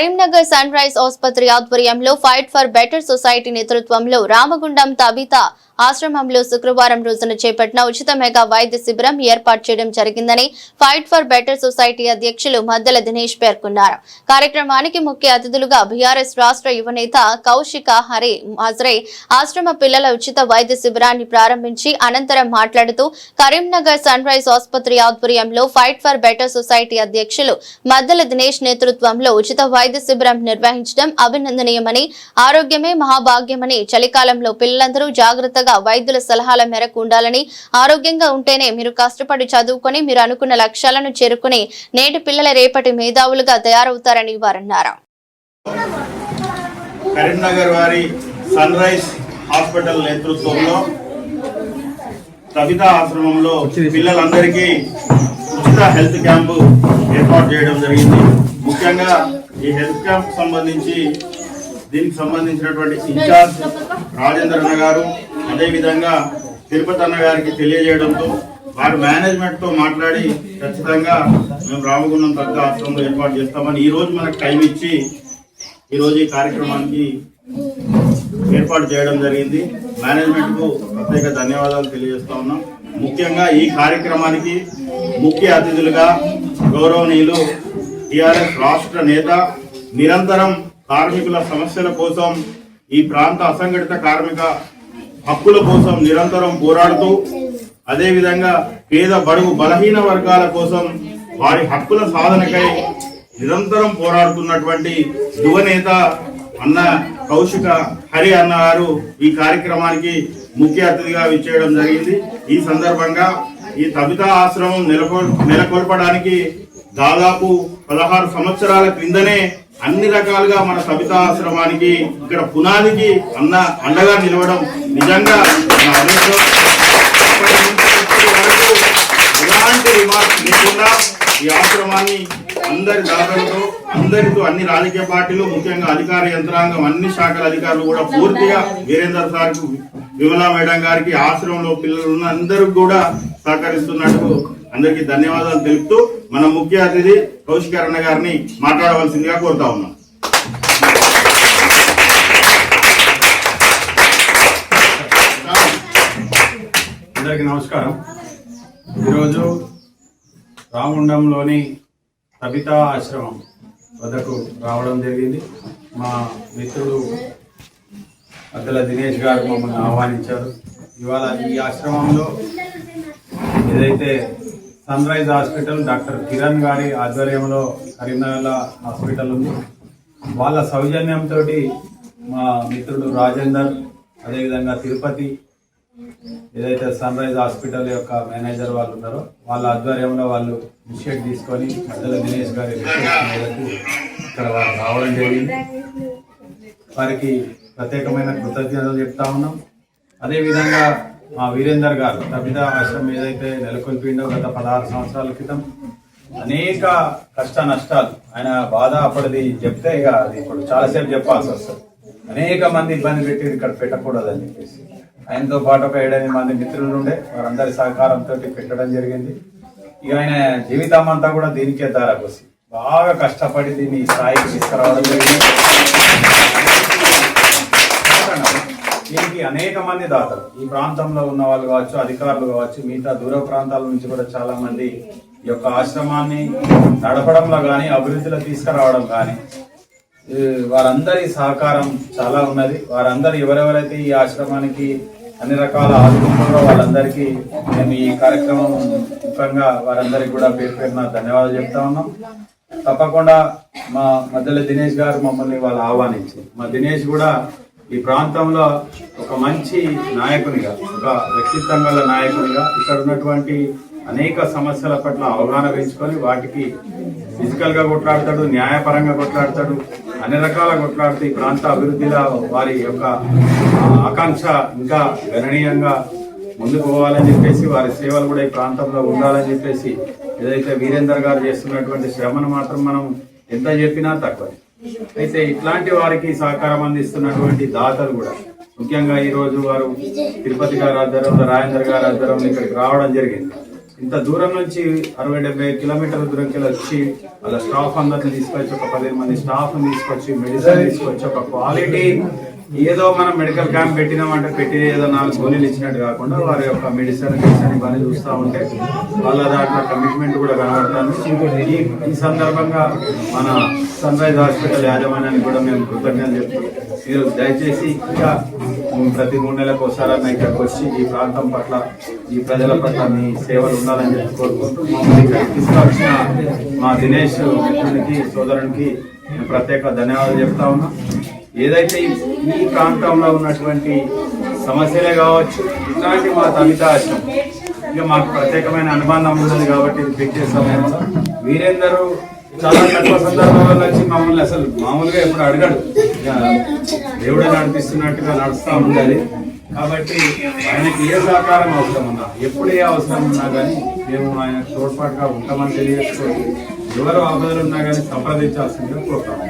Karimnagar sun rise ఆసుపత్రి ఆధ్వర్యంలో fight for better society నేతృత్వంలో రామగుండం తబిత ఆశ్రమంలో శుక్రవారం రోజున చేపట్టిన ఉచిత మెగా వైద్య శిబిరం ఏర్పాటు చేయడం జరిగిందని ఫైట్ ఫర్ బెటర్ సొసైటీ అధ్యక్షులు మద్దెల దినేష్ పేర్కొన్నారు. కార్యక్రమానికి ముఖ్య అతిథులుగా బీఆర్ఎస్ రాష్ట్ర యువనేత కౌశిక హరి హాజరై ఆశ్రమ పిల్లల ఉచిత వైద్య శిబిరాన్ని ప్రారంభించి అనంతరం మాట్లాడుతూ కరీంనగర్ సన్ రైజ్ ఆసుపత్రి ఆధ్వర్యంలో ఫైట్ ఫర్ బెటర్ సొసైటీ అధ్యక్షులు మద్దెల దినేష్ నేతృత్వంలో ఉచిత వైద్య శిబిరం నిర్వహించడం అభినందనీయమని ఆరోగ్యమే మహాభాగ్యమని చలికాలంలో పిల్లలందరూ జాగ్రత్తగా వైద్యుల సలహాల మేరకు ఉండాలని ఆరోగ్యంగా ఉంటేనే మీరు కష్టపడి చదువుకొని మీరు అనుకున్న లక్ష్యాలను చేరుకుని నేటి పిల్లల రేపటి మేధావులుగా తయారవుతారని వారన్నారు. కరీంనగర్ వారి సన్ రైజ్ హాస్పిటల్ నేతృత్వంలో ఆశ్రమంలో పిల్లలందరికీ ఉచిత హెల్త్ క్యాంపు ఏర్పాటు చేయడం జరిగింది. ముఖ్యంగా ఈ హెల్త్ క్యాంప్ సంబంధించి దీనికి సంబంధించినటువంటి ఇన్ఛార్జ్ రాజేంద్ర అన్న గారు అదేవిధంగా తిరుపతి అన్న గారికి తెలియజేయడంతో వారు మేనేజ్మెంట్తో మాట్లాడి ఖచ్చితంగా మేము రామగుండం తగ్గ ఆశ్రమంలో ఏర్పాటు చేస్తామని ఈరోజు మనకు టైం ఇచ్చి ఈరోజు ఈ కార్యక్రమానికి ఏర్పాటు చేయడం జరిగింది. మేనేజ్మెంట్కు ప్రత్యేక ధన్యవాదాలు తెలియజేస్తా ఉన్నాం. ముఖ్యంగా ఈ కార్యక్రమానికి ముఖ్య అతిథులుగా గౌరవనీయులు టిఆర్ఎస్ రాష్ట్ర నేత నిరంతరం కార్మికుల సమస్యల కోసం ఈ ప్రాంత అసంఘటిత కార్మిక హక్కుల కోసం నిరంతరం పోరాడుతూ అదేవిధంగా పేద బడుగు బలహీన వర్గాల కోసం వారి హక్కుల సాధనకై నిరంతరం పోరాడుతున్నటువంటి యువనేత అన్న కౌశిక హరి అన్న గారు ఈ కార్యక్రమానికి ముఖ్య అతిథిగా విచ్చేయడం జరిగింది. ఈ సందర్భంగా ఈ తబితా ఆశ్రమం నెలకొల్ నెలకొల్పడానికి దాదాపు పదహారు సంవత్సరాల క్రిందనే అన్ని రకాలుగా మన సబితా ఆశ్రమానికి ఇక్కడ పునాదికి అన్న అండగా నిలవడం నిజంగా మన ఎలాంటి రిమార్క్స్ లేకుండా ఈ ఆశ్రమాన్ని అందరి దాతలతో అందరితో అన్ని రాజకీయ పార్టీలు ముఖ్యంగా అధికార యంత్రాంగం అన్ని శాఖల అధికారులు కూడా పూర్తిగా వీరేందర్ సార్కు విమలా మేడం గారికి ఆశ్రమంలో పిల్లలు ఉన్న అందరూ కూడా సహకరిస్తున్నట్టు అందరికీ ధన్యవాదాలు తెలుపుతూ మన ముఖ్య అతిథి కౌశికరణ గారిని మాట్లాడవలసిందిగా కోరుతా ఉన్నాం. అందరికీ నమస్కారం. ఈరోజు రాముండంలోని సబితా ఆశ్రమం వద్దకు రావడం జరిగింది. మా మిత్రుడు అద్దల దినేష్ గారు మమ్మల్ని ఆహ్వానించారు. ఇవాళ ఈ ఆశ్రమంలో ఏదైతే sun rise hospital doctor Kiran గారి ఆధ్వర్యంలో కరీంనగర్లో హాస్పిటల్ ఉంది. వాళ్ళ సౌజన్యంతో మా మిత్రుడు రాజేందర్ అదేవిధంగా తిరుపతి ఏదైతే సన్ రైజ్ హాస్పిటల్ యొక్క మేనేజర్ వాళ్ళు ఉన్నారో వాళ్ళ ఆధ్వర్యంలో వాళ్ళు ఇనిషియేట్ తీసుకొని మధ్యలో దినేష్ గారి మేరకు ఇక్కడ వారు రావడం జరిగింది. వారికి ప్రత్యేకమైన కృతజ్ఞతలు చెప్తా ఉన్నాం. అదేవిధంగా మా వీరేందర్ గారు తబిత ఆశ్రమం ఏదైతే నెలకొల్పిండో గత పదహారు సంవత్సరాల క్రితం అనేక కష్ట నష్టాలు ఆయన బాధ అప్పటిది చెప్తే ఇక అది ఇప్పుడు చాలాసేపు చెప్పాల్సి వస్తుంది. అనేక మంది ఇబ్బంది పెట్టి ఇక్కడ పెట్టకూడదని చెప్పేసి. ఆయనతో పాటు ఒక ఏడెనిమిది మంది మిత్రులు ఉండే వారందరి సహకారంతో పెట్టడం జరిగింది. ఇక ఆయన జీవితం అంతా కూడా దీనికే దారాకొసి బాగా కష్టపడి దీన్ని స్థాయికి తీసుకురావడం జరిగింది. అనేక మంది దాతలు. ఈ ప్రాంతంలో ఉన్న వాళ్ళు కావచ్చు అధికారులు కావచ్చు మిగతా దూర ప్రాంతాల నుంచి కూడా చాలా మంది ఈ యొక్క ఆశ్రమాన్ని నడపడంలో కానీ అభివృద్ధిలో తీసుకురావడం కానీ వారందరి సహకారం చాలా ఉన్నది. వారందరూ ఎవరెవరైతే ఈ ఆశ్రమానికి అన్ని రకాల ఆదుకుంటారో వాళ్ళందరికీ మేము ఈ కార్యక్రమం ముఖ్యంగా వారందరికీ కూడా పేరు పేరున ధన్యవాదాలు చెప్తా ఉన్నాం. తప్పకుండా మా మధ్యలో దినేష్ గారు మమ్మల్ని వాళ్ళు ఆహ్వానించి మా దినేష్ కూడా ఈ ప్రాంతంలో ఒక మంచి నాయకునిగా ఒక వ్యక్తిత్వం గల నాయకునిగా ఇక్కడ ఉన్నటువంటి అనేక సమస్యల పట్ల అవగాహన పెంచుకొని వాటికి ఫిజికల్గా కొట్లాడతాడు న్యాయపరంగా కొట్లాడతాడు అన్ని రకాల కొట్లాడుతూ ఈ ప్రాంత అభివృద్ధిలో వారి యొక్క ఆకాంక్ష ఇంకా గణనీయంగా ముందుకు పోవాలని చెప్పేసి వారి సేవలు కూడా ఈ ప్రాంతంలో ఉండాలని చెప్పేసి ఏదైతే వీరేందర్ గారు చేస్తున్నటువంటి శ్రమను మాత్రం మనం ఎంత చెప్పినా తక్కువ. అయితే ఇట్లాంటి వారికి సహకారం అందిస్తున్నటువంటి దాతలు కూడా ముఖ్యంగా ఈ రోజు వారు తిరుపతి గారి ఆధ్వర్యంలో రాజేంద్ర గారి ఆధ్వర్యంలో ఇక్కడికి రావడం జరిగింది. ఇంత దూరం నుంచి అరవై డెబ్బై కిలోమీటర్ల దూరంకి వచ్చి వాళ్ళ స్టాఫ్ అందరిని తీసుకొచ్చి ఒక పదిహేను మంది స్టాఫ్ తీసుకొచ్చి మెడిసిన్ తీసుకొచ్చి ఒక క్వాలిటీ ఏదో మనం మెడికల్ క్యాంప్ పెట్టినామంటే పెట్టి ఏదో నాలుగు గోళీలు ఇచ్చినట్టు కాకుండా వారి యొక్క మెడిసిన్ మెడిసిన్ ఇవన్నీ చూస్తూ ఉంటే వాళ్ళ దాంట్లో కమిట్మెంట్ కూడా కనబడుతుంది ఈ ఈ సందర్భంగా మన సన్ రైజ్ హాస్పిటల్ యాజమాన్యానికి కూడా మేము కృతజ్ఞతలు చెప్తూ మీరు దయచేసి ఇంకా ప్రతి మూడు నెలలకు ఒకసారి ఇక్కడికి వచ్చి ఈ ప్రాంతం పట్ల ఈ ప్రజల పట్ల మీ సేవలు ఉండాలని చెప్పి కోరుకుంటూ మమ్మల్ని ఇక్కడికి తీసుకొచ్చిన మా దినేష్ మిత్రునికి సోదరునికి ప్రత్యేక ధన్యవాదాలు చెప్తా ఉన్నా. ఏదైతే ఈ- ప్రాంతంలో ఉన్నటువంటి సమస్యలే కావచ్చు ఇట్లాంటి మా తమిత ఆశ్రమం ఇక మాకు ప్రత్యేకమైన అనుబంధం ఉంటుంది కాబట్టి ఇది పెట్టే సమయంలో వీరేందరూ చాలా తక్కువ సందర్భాల్లో వచ్చి మమ్మల్ని అసలు మామూలుగా ఎప్పుడు అడగడు. ఇక దేవుడే నడిపిస్తున్నట్టుగా నడుస్తూ ఉండాలి. కాబట్టి ఆయనకి ఏ సహకారం అవసరం ఉన్నా ఎప్పుడు ఏ అవసరం ఉన్నా కానీ మేము ఆయన తోడ్పాటుగా ఉంటామని తెలియజేసుకోవాలి ఎవరు ఆపదలు ఉన్నా కానీ సంప్రదించాల్సిందిగా కోరుతాము